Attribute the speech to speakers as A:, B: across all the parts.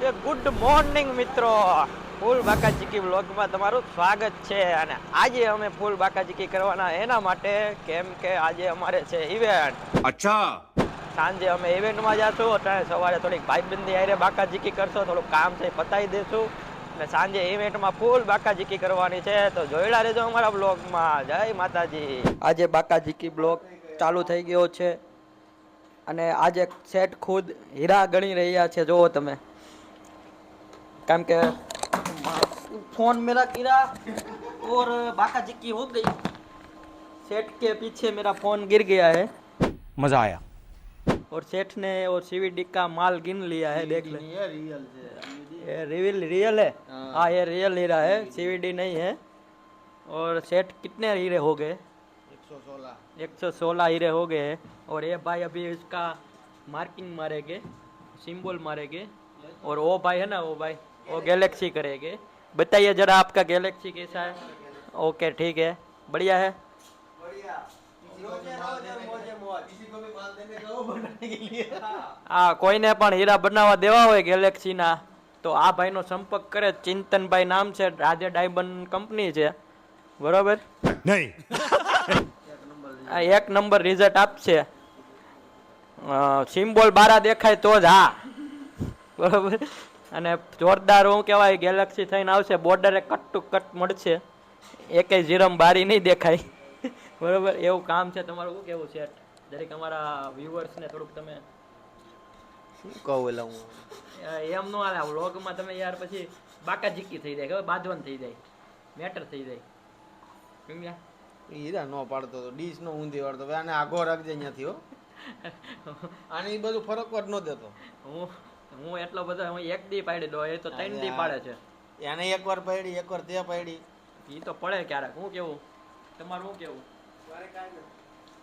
A: એ good morning મિત્રો. ફૂલ બાકાજી બ્લોગમાં તમારું સ્વાગત છે. અને આજે અમે ફૂલ બાકાજીકી કરવાના એના માટે કેમ કે આજે અમારે છે ઇવેન્ટ
B: અચ્છા.
A: સાંજે અમે ઇવેન્ટમાં જશું. અત્યારે સવારે થોડીક ભાઈબંધી આરે બાકાજી કી કરશો. થોડું કામ છે પતાવી દેશું. અને સાંજે ઇવેન્ટમાં ફૂલ બાકાજીકી કરવાની છે. તો જોયડા રહેજો અમારા બ્લોગમાં જય માતાજી. આજે બાકાજીકી બ્લોગ ચાલુ થઈ ગયો છે. અને આજે સેટ ખુદ હીરા ગણી રહ્યા છે. જુઓ તમે. કારણ કે फोन मेरा गिरा और बाका चिक्की हो गई सेठ के पीछे मेरा फोन गिर गया है
B: मजा आया
A: और सेठ ने और सीवीडी का माल गिन लिया है देख ले
C: ये रियल से
A: ये रियल रियल है
C: हाँ।
A: हाँ ये रियल हीरा है सीवीडी नहीं है और सेठ कितने हीरे हो गए
C: एक सौ सोलह
A: एक सौ सोलह हीरे हो गए हैं और ये भाई अभी इसका मार्किंग मारेंगे सिंबल मारेंगे और वो भाई है ना वो भाई वो गैलेक्सी करेंगे बताइए जरा आपका गैलेक्सी कैसा है ओके ठीक है बढ़िया है હા કોઈને પણ હીરા બનાવવા દેવા હોય ગેલેક્સીના તો આ ભાઈનો સંપર્ક કરે ચિંતનભાઈ નામ છે રાજે ડાયમંડ કંપની છે બરોબર
B: नहीं
A: આ એક નંબર રિઝલ્ટ આપશે સિમ્બોલ બારા દેખાય તો જ હા બરોબર અને જોરદાર હું કહેવાય ગેલેક્સી થઈને આવશે બોર્ડરે કટ ટુ કટ મળશે. એકેય જીરમ બારી નહીં દેખાય. બરોબર? એવું કામ છે. તમારું શું કેવું છે? દરેક અમારા વ્યુઅર્સને થોડુંક તમે
C: શું કહું એટલે હું?
A: એમ નો હાલે. વ્લોગમાં તમે યાર પછી બાકા જીકી થઈ જાય. ખબર? બાંધવાન થઈ જાય. મેટર થઈ જાય. સમજ્યા?
C: હીરા નો પાડતો તો ડીશ નો ઊંધી વાળતો. આને આગો રાખજે અહીંયાથી હો. અને એ બધું ફરકવા જ ન દેતો.
A: હું હું એટલો બધો હું એક દી પાડી દો એ તો ત્રણ દી પાડે છે.
C: એને એકવાર પાડી એકવાર તે પાડી.
A: એ તો પડે ક્યારેક. હું કેવું? તમારું હું કેવું?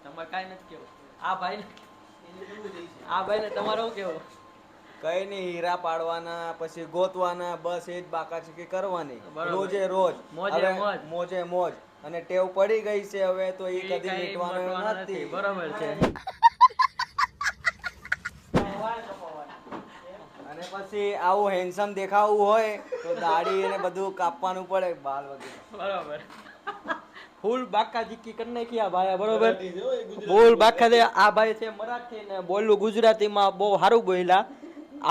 A: તમારે કાંઈ નથી કેવું? આ ભાઈ આ ભાઈ ને તમારે શું કેવું?
D: કઈ નહીં હીરા પાડવાના પછી ગોતવાના બસ એ જ બાકાચીકી કરવાની. રોજે રોજ.
A: મોજે મોજ.
D: મોજે મોજ. અને ટેવ પડી ગઈ છે હવે તો એ કદી મીટવાનું નથી.
A: બરાબર છે.
D: પછી આવું હેન્ડસમ દેખાવું હોય તો દાઢી અને બધું કાપવાનું પડે બાલ વગેરે.
A: બરાબર. ફૂલ બાકા જીકી કરી નાખ્યા ભાઈ બરોબર? ફૂલ બાકા દે આ ભાઈ છે મરાઠી ને બોલું ગુજરાતીમાં બહુ સારું બોલ્યા.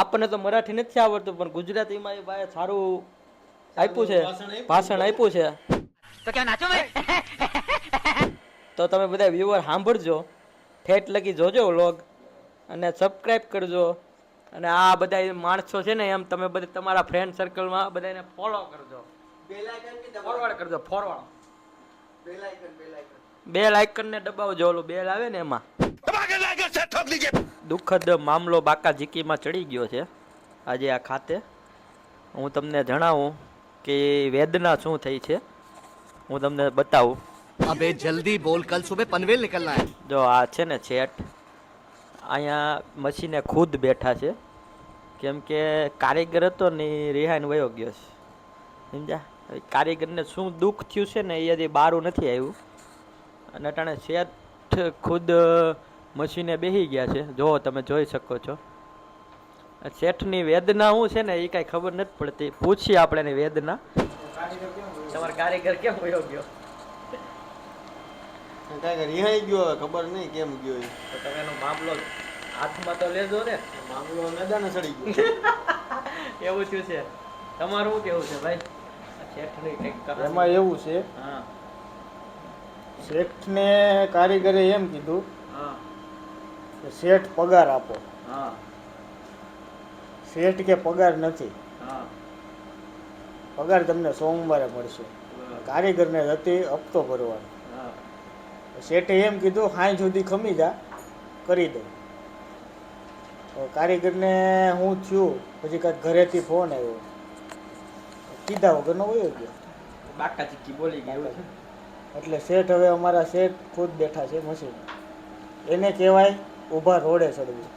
A: આપણને તો મરાઠી નથી આવડતું પણ ગુજરાતીમાં એ ભાઈ સારું આપ્યું છે. ભાષણ આપ્યું. છે. તો ક્યાં નાચો તો તમે બધા વ્યુઅર સાંભળજો. ઠેઠ લગી જોજો વ્લોગ અને સબસ્ક્રાઇબ કરજો. અને આ બધા માણસો છે ને એમ તમે બધા તમારા ફ્રેન્ડ સર્કલમાં બધાને ફોલો કરજો. ફોરવર્ડ કરજો ફોરવર્ડ બે લાઇકન ને દબાવજો ઓલું બેલ આવે ને એમાં. તમારે લાગે છે દુઃખદ મામલો બાકા જીકીમાં ચડી ગયો છે આજે આ ખાતે. હું તમને જણાવું કે વેદના શું થઈ છે. હું તમને બતાવું.
E: અબે જલ્દી બોલ કલ સુબહ પનવેલ નીકળના હે.
A: જો આ છે ને છેટ. અહીંયા મશીને ખુદ બેઠા છે. કેમ કે કારીગર હતો ને એ રિહાઈને વયો ગયો છે. સમજ્યા? કારીગરને શું દુઃખ થયું છે ને એ હજી બારું નથી આવ્યું. અને અટાણે શેઠ ખુદ મશીને બેસી ગયા છે. જો, તમે જોઈ શકો છો. શેઠની વેદના શું છે ને એ કાંઈ ખબર નથી પડતી. પૂછીએ આપણે એની વેદના. તમારો કારીગર કેમ વયો ગયો?
C: કાંઈક રિહાઈ ગયો હવે ખબર નહીં કેમ ગયો એ.
A: તો તમે એનો મામલો હાથમાં તો લેજો ને.
C: મામલો મેદાને ચડી ગયો.
A: એવું થયું છે. તમારું શું કેવું છે ભાઈ? આ શેઠની કંઈક
F: એમાં એવું છે.
A: હા.
F: શેઠને કારીગરે એમ કીધું
A: હા.
F: કે શેઠ પગાર આપો.
A: હા.
F: શેઠ કે પગાર નથી.
A: હા.
F: પગાર તમને સોમવારે મળશે. કારીગરને હતી હપ્તો ભરવાનો. શેઠે એમ કીધું હાઈ સુધી ખમી જા કરી દઉં તો કારીગરને હું થયું પછી કાંઈક ઘરેથી ફોન આવ્યો. કીધા વગરનો વયો ગયો.
A: બાકા ચીક્કી બોલી ગઈ છે?
F: એટલે શેઠ હવે અમારા શેઠ ખુદ બેઠા છે મશીન એને કહેવાય ઊભા રોડે ચડવું.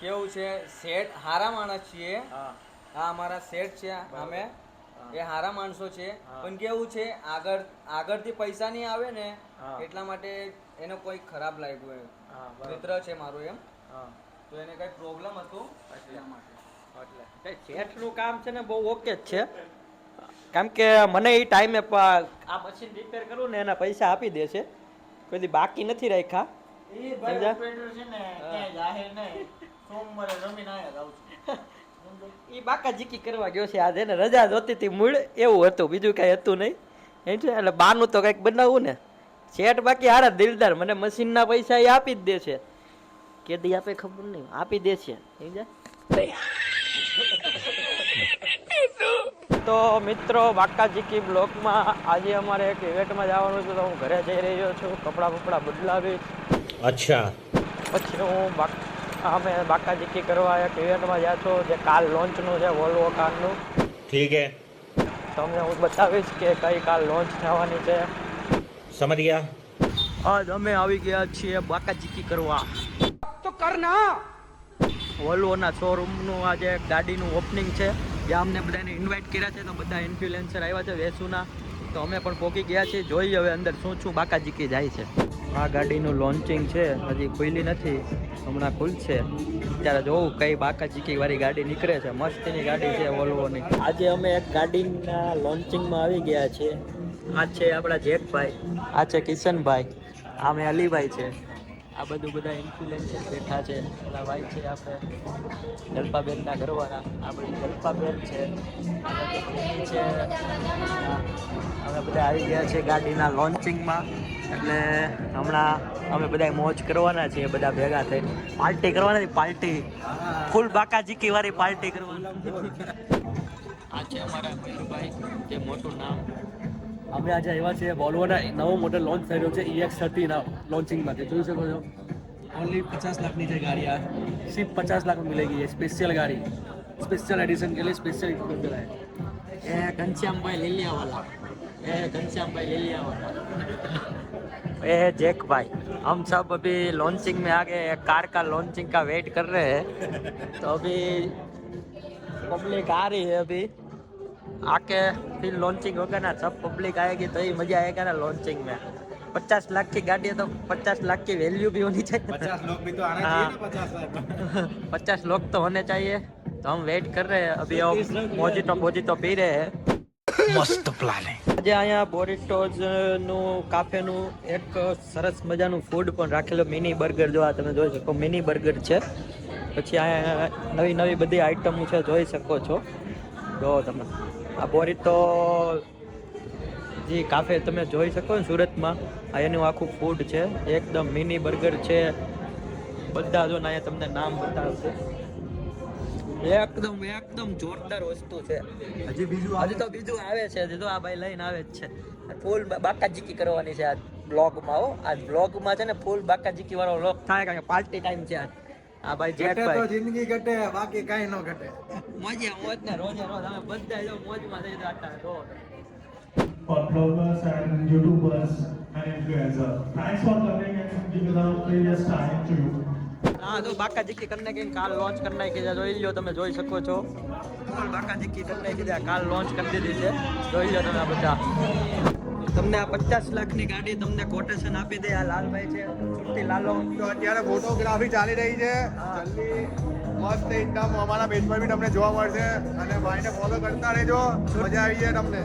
D: કેવું છે? શેઠ હારા માણસ છીએ.
A: હા.
D: આ અમારા શેઠ છે અમે એ હારા માણસો છે. પણ કેવું છે આગળ આગળથી પૈસા નહીં આવે ને એટલા માટે એનો કોઈ ખરાબ લાગ્યું એમ મિત્ર છે મારો એમ. તો એને કઈ પ્રોબ્લેમ હતો એટલા માટે.
F: એટલે.
A: શેઠનું કામ છે ને બહુ ઓકે જ છે. કેમ કે મને એ ટાઈમે આ મશીન રિપેર કરું ને એના પૈસા આપી દે છે. કોઈ બાકી નથી રાખ્યા.
F: એ ભાઈ ઓપરેટર છે ને ક્યાંય જાહેર નહીં. સોમવારે રમીને આયા જાઉં છું.
A: એ બાકાજીકી કરવા ગયો છે આજે ને રજા જોતી હતી મૂળ એવું હતું બીજું કાંઈ હતું નહીં. એટલે બાનું તો કંઈક બનાવવું ને. શેઠ બાકી હારા દિલદાર મને મશીનના પૈસા એ આપી જ દે છે. કે દી આપે ખબર નહીં આપી દે છે. તો મિત્રો બાકાજીકી બ્લોકમાં આજે અમારે એક ઇવેન્ટમાં જવાનું છે તો હું ઘરે જઈ રહ્યો છું કપડાં બપડા બદલાવી
B: અચ્છા.
A: પછી હું બાકા અમે બાકાજીકી કરવા એક ઇવેન્ટમાં જ્યાં છો જે કાલ લોન્ચનું છે વોલ્વો કારનું.
B: ઠીક હે.
A: તમને હું બતાવીશ કે કઈ કાલ લોન્ચ થવાની છે.
B: સમજ ગયા?
A: આજ અમે આવી ગયા છીએ બાકાજીકી કરવા. તો કર ના. વોલ્વોના શોરૂમનું આજે ગાડીનું ઓપનિંગ છે. જ્યાં અમને બધાને ઇન્વાઇટ કર્યા છે તો બધા ઇન્ફ્લુએન્સર આવ્યા છે વેસુના. તો અમે પણ પોકી ગયા છીએ. જોઈએ હવે અંદર શું શું બાકાજીકી જાય છે. આ ગાડીનું લોન્ચિંગ છે. હજી ખુલ્લી નથી હમણાં ખુલશે. ત્યારે જોવું કઈ બાકાજીકી વાળી ગાડી નીકળે છે. મસ્તીની ગાડી છે વોલ્વોની આજે અમે એક ગાડીના લોન્ચિંગમાં આવી ગયા છીએ. આ છે આપણા જેકભાઈ આ છે કિશનભાઈ. આ મેં અલીભાઈ છે. આ બધું બધા ઇન્ફ્લુએન્સર બેઠા છે પેલા ભાઈ છે આપણે, જલ્પાબેનના ઘરવાળા આ બધી જલ્પાબેન છે છે. અમે બધા આવી ગયા છે ગાડીના લોન્ચિંગમાં, એટલે હમણાં અમે બધા મોજ કરવાના છીએ, બધા ભેગા થઈ પાર્ટી કરવાના પાર્ટી. ફૂલ બાકાજીકી વાળી પાર્ટી કરવાની. આ છે અમારા ભાઈ જે મોટું નામ.
G: અમે આજે આવ્યા છીએ વોલ્વોના નવો મોડલ લોન્ચ થઈ રહ્યો છે ઈએક્સ થર્ટીના લોન્ચિંગ માટે જોઈ શકો છો. ઓનલી પચાસ લાખની છે ગાડી આ સિર્ફ પચાસ લાખમાં મિલે ગઈ છે. સ્પેશિયલ ગાડી. સ્પેશિયલ એડિશન કે લીધે સ્પેશિયલ
A: ઇક્વિપ કરાય એ ઘનશ્યામભાઈ લીલિયાવાલા. એ ઘનશ્યામભાઈ લીલિયાવાલા. ए जैकभाई हम सब अभी लॉन्चिंग में आ गए कार का लॉन्चिंग का वेट कर रहे हैं तो अभी पब्लिक आ रही है अभी आके फिर लॉन्चिंग होगा ना सब पब्लिक आएगी तो ही मजा आएगा ना लॉन्चिंग में पचास लाख की गाड़ी है तो पचास लाख की वैल्यू भी होनी चाहिए
C: પચાસ લોક भी तो आना
A: हाँ।
C: चाहिए ना पचास लाख
A: पचास लोग तो होने चाहिए तो हम वेट कर रहे हैं अभी हम मोजितो मोजितो पी रहे हैं
B: मस्त प्लान है
A: આજે અહીંયા બોરિટોઝ નું કાફેનું એક સરસ મજાનું ફૂડ પણ રાખેલું મિની બર્ગર જો આ તમે જોઈ શકો મિની બર્ગર છે પછી અહીંયા નવી નવી બધી આઈટમો છે જોઈ શકો છો જો તમે આ બોરી તો જે કાફે તમે જોઈ શકો ને સુરતમાં આ એનું આખું ફૂડ છે. એકદમ મિની બર્ગર છે. બધા જો ના અહીંયા તમને નામ બતાવશે. એકદમ એકદમ જોરદાર વસ્તુ છે. હજી બીજું હજી તો બીજું આવે છે. હજી તો આ ભાઈ લઈને આવે જ છે. ફૂલ બાકાજીકી કરવાની છે આ બ્લોગમાં હો. આ બ્લોગમાં છે ને ફૂલ બાકાજીકી વાળો બ્લોગ થાય કારણ કે પાર્ટી ટાઈમ છે આજ. આ ભાઈ
C: ઘટે તો જિંદગી ઘટે બાકી કાંઈ ન ઘટે.
A: મોજે મોજ ને રોજે રોજ અમે બધા જો મોજમાં થઈ જતા તો
H: for bloggers and YouTubers and influencers. Thanks for coming and giving the previous time to you.
A: હા તો બાકાજીકી કરને કે કાલ લોન્ચ કરને કે જોઈ લ્યો તમે જોઈ શકો છો. બાકા જીકી કરને કે કાલ લોન્ચ કરી દીધી છે. જોઈ લ્યો તમે બધા. તમને આ પચાસ લાખની ગાડી તમને કોટેશન આપી દે આ લાલભાઈ છે સુરતી લાલો.
C: તો અત્યારે ફોટોગ્રાફી ચાલી રહી છે. જલ્દી મસ્ત એકદમ અમારા પેજ પર બી તમને જોવા મળશે. અને ભાઈને ફોલો કરતા રહેજો. મજા આવી જાય તમને.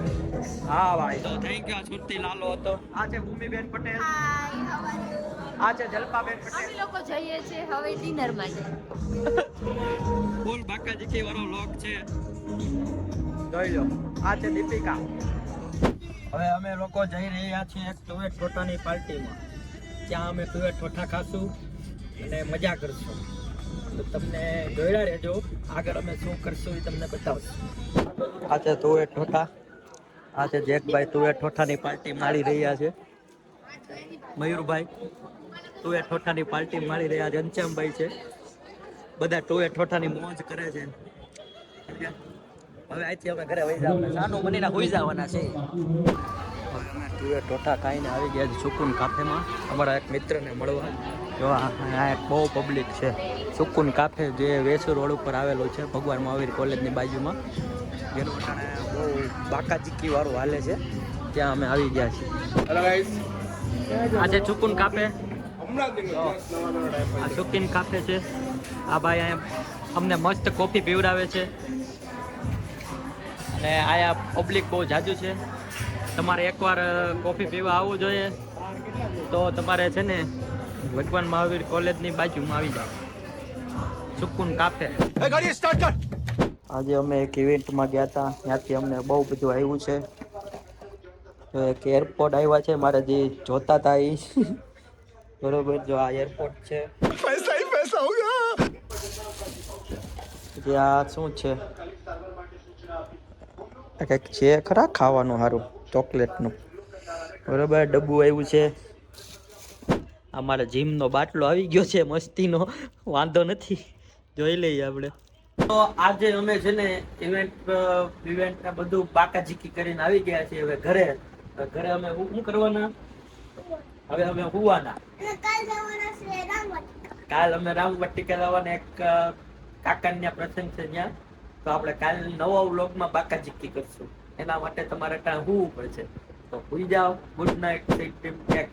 A: હા ભાઈ. તો થેન્ક યુ આ લાલો હતો. આ છે ભૂમિબેન પટેલ. આ છે જલપાબેન
I: અમે
A: પટેલ
I: લોકો જઈએ છીએ હવે ડિનર માટે.
A: ફૂલ બાકાજીકી વાળો લોક છે. જોઈ લો. આ છે દીપિકા. હવે અમે લોકો જઈ રહ્યા છીએ એક તુવેર ઠોઠાની પાર્ટીમાં. ત્યાં અમે તુવેર ઠોઠા ખાશું અને મજા કરશું. તો તમને જોયા રહેજો. આગળ અમે શું કરશું એ તમને બતાવશું. આ છે તુવેર ઠોઠા. આ છે જેકભાઈ તુવેર ઠોઠાની પાર્ટી મારી રહ્યા છે. મયુરભાઈ તુવેર ઠોઠાની પાર્ટી મારી રહ્યા છે. ઘનશ્યામભાઈ છે. બધા ટોએ ઠોઠાની મોજ કરે છે. હવે અહીંથી અમે ઘરે વહી જવાના સાનું બનીને હોઈ જવાના છે. ટુએ ઠોઠા ખાઈને આવી ગયા છે સુકુન કાફેમાં અમારા એક મિત્રને મળવા. જો આ એક બહુ પબ્લિક છે. સુકુન કાફે જે વેસુ રોડ ઉપર આવેલો છે ભગવાન મહાવીર કોલેજની બાજુમાં. જેનું અટાણે બહુ બાકાચીકી વાળું હાલે છે. ત્યાં અમે આવી ગયા છીએ. આજે સુકુન કાફે આ સુકીન કાફે છે. આ ભાઈ અહીંયા અમને મસ્ત કોફી પીવડાવે છે. અને આયા પબ્લિક બહુ જાજુ છે. તમારે એકવાર કોફી પીવા આવવું જોઈએ. તો તમારે છે ને ભગવાન મહાવીર કોલેજની બાજુમાં આવી જાઓ. સુકુન કાફે. આજે અમે એક ઇવેન્ટમાં ગયા હતા. ત્યાંથી અમને બહુ બધું આવ્યું છે. તો એક એરપોર્ટ આવ્યા છે. મારે જે જોતા હતા એ બરોબર જો આ એરપોર્ટ છે. પૈસા પૈસા આ શું છે? કંઈક છે ખરા? ખાવાનું સારું, ચોકલેટનું. બરાબર, ડબ્બુ આવ્યું છે. અમારા જીમનો બાટલો આવી ગયો છે, મસ્તીનો. વાંધો નથી. જોઈ લઈએ આપણે. તો આજે અમે છે ને ઇવેન્ટ ઇવેન્ટ ને બધું બાકાજીકી કરીને આવી ગયા છીએ હવે ઘરે. ઘરે અમે શું કરવાના? હવે અમે હુવાના. કાલ અમે રામવટ્ટિકા લાવવાના એક કાકાન્યા પ્રસંગ છે ત્યાં. તો આપણે કાલ નવા વ્લોગમાં ચીક્કી કરશું. એના માટે તમારે ત્યાં હોવું પડશે. તો ભૂલી જાઓ. Good night take care